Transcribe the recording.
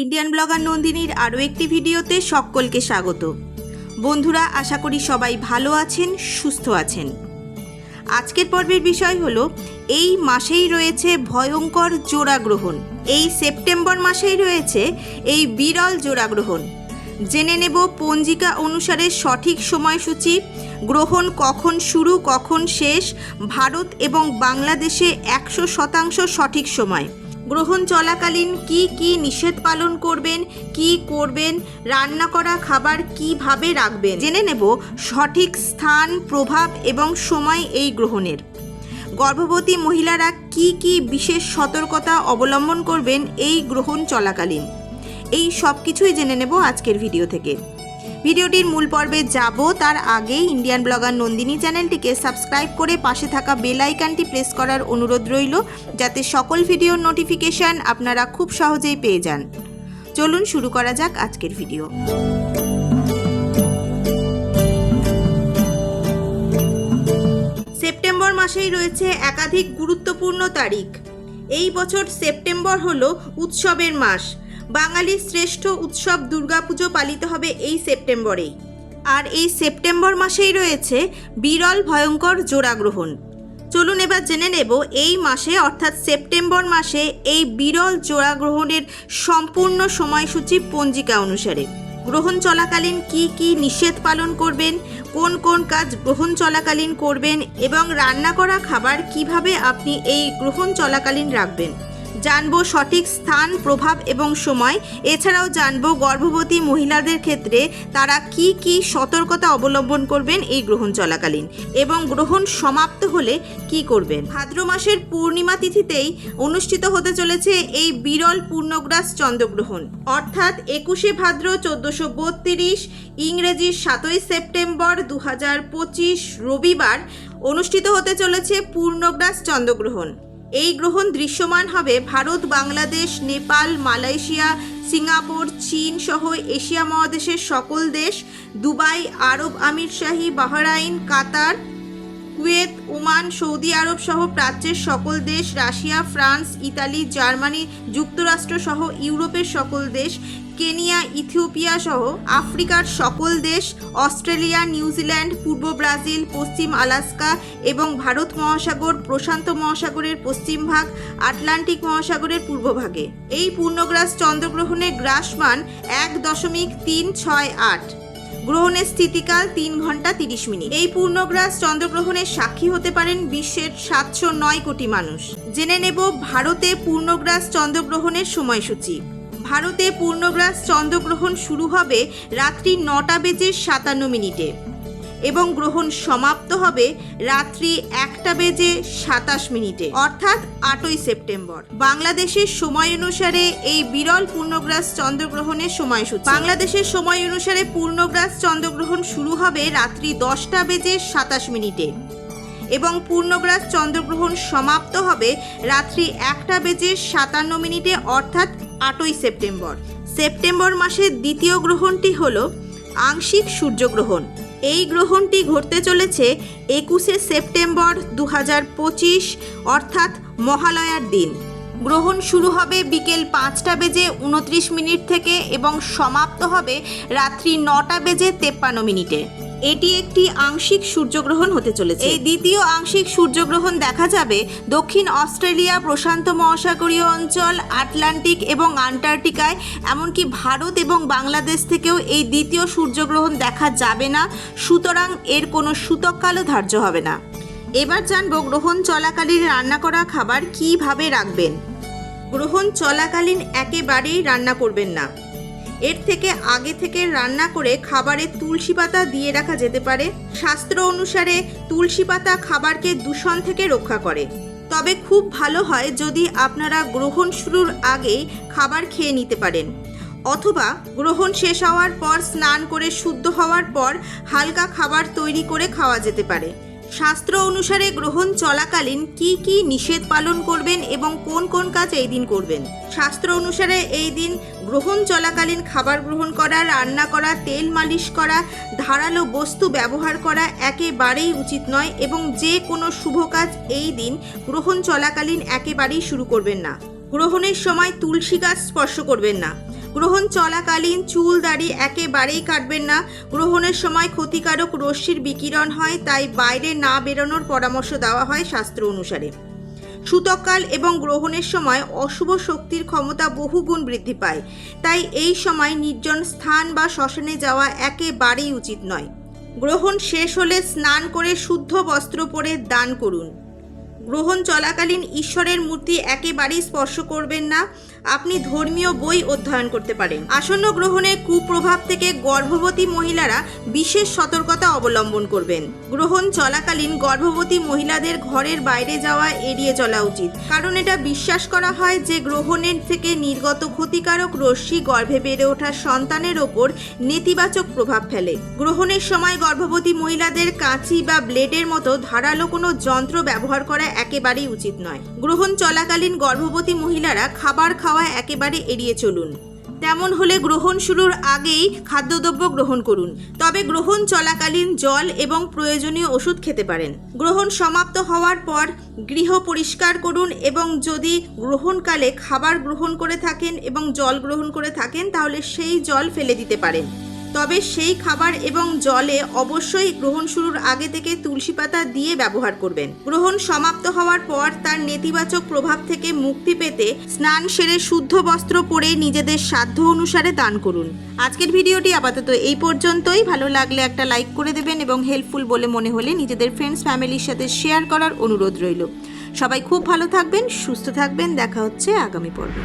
Indian blogger নন্দিনীর আরও একটি ভিডিওতে সকলকে স্বাগত। বন্ধুরা, আশা করি সবাই ভালো আছেন, সুস্থ আছেন। আজকের পর্বের বিষয় হলো, এই মাসেই রয়েছে ভয়ঙ্কর জোড়াগ্রহণ। এই সেপ্টেম্বর মাসেই রয়েছে এই বিরল জোড়াগ্রহণ। জেনে নেব পঞ্জিকা অনুসারে সঠিক সময়সূচি, গ্রহণ কখন শুরু, কখন শেষ, ভারত এবং বাংলাদেশে একশো শতাংশ সঠিক সময়। গ্রহণ চলাকালীন কি কি নিষেধ পালন করবেন, কি করবেন, রান্না করা খাবার কীভাবে রাখবেন? জেনে নেব সঠিক স্থান, প্রভাব এবং সময় এই গ্রহণের। গর্ভবতী মহিলারা কি কি বিশেষ সতর্কতা অবলম্বন করবেন এই গ্রহণ চলাকালীন এই সব কিছুই জেনে নেব আজকের ভিডিও থেকে। ভিডিওটির মূল পর্বে যাব। তার আগে ইন্ডিয়ান ব্লগার নন্দিনী চ্যানেলটিকে সাবস্ক্রাইব করে পাশে থাকা বেল আইকনটি প্রেস করার অনুরোধ রইল, যাতে সকল ভিডিওর নোটিফিকেশন আপনারা খুব সহজেই পেয়ে যান। চলুন শুরু করা যাক আজকের ভিডিও। সেপ্টেম্বর মাসেই রয়েছে একাধিক গুরুত্বপূর্ণ তারিখ। এই বছর সেপ্টেম্বর হলো উৎসবের মাস। বাঙালির শ্রেষ্ঠ উৎসব দুর্গাপুজো পালিত হবে এই সেপ্টেম্বরেই। আর এই সেপ্টেম্বর মাসেই রয়েছে বিরল ভয়ঙ্কর জোড়াগ্রহণ। চলুন এবার জেনে নেব এই মাসে, অর্থাৎ সেপ্টেম্বর মাসে, এই বিরল জোড়াগ্রহণের সম্পূর্ণ সময়সূচি পঞ্জিকা অনুসারে। গ্রহণ চলাকালীন কি কি নিষেধ পালন করবেন, কোন কোন কাজ গ্রহণ চলাকালীন করবেন এবং রান্না করা খাবার কীভাবে আপনি এই গ্রহণ চলাকালীন রাখবেন? জানব সঠিক স্থান, প্রভাব এবং সময়। এছাড়াও জানব গর্ভবতী মহিলাদের ক্ষেত্রে তারা কি কি সতর্কতা অবলম্বন করবেন এই গ্রহণ চলাকালীন এবং গ্রহণ সমাপ্ত হলে কি করবেন? ভাদ্র মাসের পূর্ণিমা তিথিতেই অনুষ্ঠিত হতে চলেছে এই বিরল পূর্ণগ্রাস চন্দ্রগ্রহণ। অর্থাৎ একুশে ভাদ্র চোদ্দশো বত্রিশ, ইংরেজি সাতই সেপ্টেম্বর দু হাজার পঁচিশ রবিবার অনুষ্ঠিত হতে চলেছে পূর্ণগ্রাস চন্দ্রগ্রহণ। এই গ্রহণ দৃশ্যমান হবে ভারত, বাংলাদেশ, নেপাল, মালয়েশিয়া, সিঙ্গাপুর, চীন সহ এশিয়া মহাদেশের সকল দেশ, দুবাই, আরব আমিরশাহী Bahrain, Qatar Kuwait, Oman, Saudi Arab সহ প্রাচ্যের সকল দেশ, রাশিয়া, ফ্রান্স, ইতালি, জার্মানি, যুক্তরাষ্ট্র সহ ইউরোপের সকল দেশ, কেনিয়া, ইথিওপিয়া সহ আফ্রিকার সকল দেশ, অস্ট্রেলিয়া নিউজিল্যান্ড পূর্ব ব্রাজিল, পশ্চিম আলাস্কা এবং ভারত মহাসাগর, প্রশান্ত মহাসাগরের পশ্চিম ভাগ, আটলান্টিক মহাসাগরের পূর্বভাগে এই পূর্ণগ্রাস চন্দ্রগ্রহণের গ্রাসমান এক দশমিক তিন ছয় আট। গ্রহণের স্থিতিকাল তিন ঘণ্টা তিরিশ মিনিট। এই পূর্ণগ্রাস চন্দ্রগ্রহণের সাক্ষী হতে পারেন বিশ্বের সাতশো নয় কোটি মানুষ। জেনে নেব ভারতে পূর্ণগ্রাস চন্দ্রগ্রহণের সময়সূচি। ভারতে পূর্ণগ্রাস চন্দ্রগ্রহণ শুরু হবে রাত্রি নটা বেজে সাতান্ন মিনিটে। এবং গ্রহণ সমাপ্ত হবে রাত্রি একটা বেজে সাতাশ মিনিটে, অর্থাৎ আটই সেপ্টেম্বর। বাংলাদেশের সময় অনুসারে এই বিরল পূর্ণগ্রাস চন্দ্রগ্রহণের সময়সূচি। বাংলাদেশের সময় অনুসারে পূর্ণগ্রাস চন্দ্রগ্রহণ শুরু হবে রাত্রি দশটা বেজে সাতাশ মিনিটে এবং পূর্ণগ্রাস চন্দ্রগ্রহণ সমাপ্ত হবে রাত্রি একটা বেজে সাতান্ন মিনিটে, অর্থাৎ আটই সেপ্টেম্বর। সেপ্টেম্বর মাসের দ্বিতীয় গ্রহণটি হল আংশিক সূর্যগ্রহণ। এই গ্রহণটি ঘটতে চলেছে একুশে সেপ্টেম্বর দু অর্থাৎ মহালয়ার দিন। গ্রহণ শুরু হবে বিকেল পাঁচটা বেজে উনত্রিশ মিনিট থেকে এবং সমাপ্ত হবে রাত্রি নটা বেজে তেপ্পান্ন মিনিটে। এটি একটি আংশিক সূর্যগ্রহণ হতে চলেছে। এই দ্বিতীয় আংশিক সূর্যগ্রহণ দেখা যাবে দক্ষিণ অস্ট্রেলিয়া, প্রশান্ত মহাসাগরীয় অঞ্চল, আটলান্টিক এবং আন্টার্কটিকায়। এমনকি ভারত এবং বাংলাদেশ থেকেও এই দ্বিতীয় সূর্যগ্রহণ দেখা যাবে না। সুতরাং এর কোনো সূতককালও ধার্য হবে না। এবার জানব গ্রহণ চলাকালীন রান্না করা খাবার কীভাবে রাখবেন। গ্রহণ চলাকালীন একেবারেই রান্না করবেন না। এর থেকে আগে থেকে রান্না করে খাবারে তুলসী পাতা দিয়ে রাখা যেতে পারে। শাস্ত্র অনুসারে তুলসী পাতা খাবারকে দূষণ থেকে রক্ষা করে। তবে খুব ভালো হয় যদি আপনারা গ্রহণ শুরুর আগেই খাবার খেয়ে নিতে পারেন। অথবা গ্রহণ শেষ হওয়ার পর স্নান করে শুদ্ধ হওয়ার পর হালকা খাবার তৈরি করে খাওয়া যেতে পারে। শাস্ত্র অনুসারে গ্রহণ চলাকালীন কি কি নিষেধ পালন করবেন এবং কোন কোন কাজ এই দিন করবেন? শাস্ত্র অনুসারে এই দিন গ্রহণ চলাকালীন খাবার গ্রহণ করা, রান্না করা, তেল মালিশ করা, ধারালো বস্তু ব্যবহার করা একেবারেই উচিত নয় এবং যে কোনো শুভ কাজ এই দিন গ্রহণ চলাকালীন একেবারেই শুরু করবেন না। গ্রহণের সময় তুলসী গাছ স্পর্শ করবেন না। গ্রহণ চলাকালীন চুল দাড়ি একেবারেই কাটবেন না। গ্রহণের সময় ক্ষতিকারক রশ্মির বিকিরণ হয়, তাই বাইরে না বেরোনোর পরামর্শ দেওয়া হয় শাস্ত্র অনুসারে। সূতককাল এবং গ্রহণের সময় অশুভ শক্তির ক্ষমতা বহুগুণ বৃদ্ধি পায়, তাই এই সময় নির্জন স্থান বা শ্মশানে যাওয়া একেবারেই উচিত নয়। গ্রহণ শেষ হলে স্নান করে শুদ্ধ বস্ত্র পরে দান করুন। গ্রহণ চলাকালীন ঈশ্বরের মূর্তি একেবারেই স্পর্শ করবেন না আপনি ধর্মীয় বই অধ্যয়ন করতে পারেন। আসন্ন গ্রহণের কুপ্রভাব থেকে গর্ভবতী মহিলারা বিশেষ সতর্কতা অবলম্বন করবেন। গ্রহণ চলাকালীন গর্ভবতী মহিলাদের ঘরের বাইরে যাওয়া এড়িয়ে চলা উচিত। কারণ এটা বিশ্বাস করা হয় যে গ্রহণের থেকে নির্গত ক্ষতিকারক রশ্মি গর্ভে বেড়ে ওঠা সন্তানের ওপর নেতিবাচক প্রভাব ফেলে। গ্রহণের সময় গর্ভবতী মহিলাদের কাঁচি বা ব্লেডের মতো ধারালো কোনো যন্ত্র ব্যবহার করা একেবারেই উচিত নয়। গ্রহণ চলাকালীন গর্ভবতী মহিলারা খাবার খাওয়া একেবারে এড়িয়ে চলুন। তেমন হলে গ্রহণ শুরুর আগেই খাদ্যদ্রব্য গ্রহণ করুন। তবে গ্রহণ চলাকালীন জল এবং প্রয়োজনীয় ওষুধ খেতে পারেন। গ্রহণ সমাপ্ত হওয়ার পর গৃহ পরিষ্কার করুন এবং যদি গ্রহণকালে খাবার গ্রহণ করে থাকেন এবং জল গ্রহণ করে থাকেন, তাহলে সেই জল ফেলে দিতে পারেন। তবে সেই খাবার এবং জলে অবশ্যই গ্রহণ শুরুর আগে থেকে তুলসী পাতা দিয়ে ব্যবহার করবেন। গ্রহণ সমাপ্ত হওয়ার পর তার নেতিবাচক প্রভাব থেকে মুক্তি পেতে স্নান সেরে শুদ্ধ বস্ত্র পরে নিজেদের সাধ্য অনুসারে দান করুন। আজকের ভিডিওটি আপাতত এই পর্যন্তই। ভালো লাগলে একটা লাইক করে দেবেন এবং হেল্পফুল বলে মনে হলে নিজেদের ফ্রেন্ডস ফ্যামিলির সাথে শেয়ার করার অনুরোধ রইল। সবাই খুব ভালো থাকবেন, সুস্থ থাকবেন। দেখা হচ্ছে আগামী পর্বে।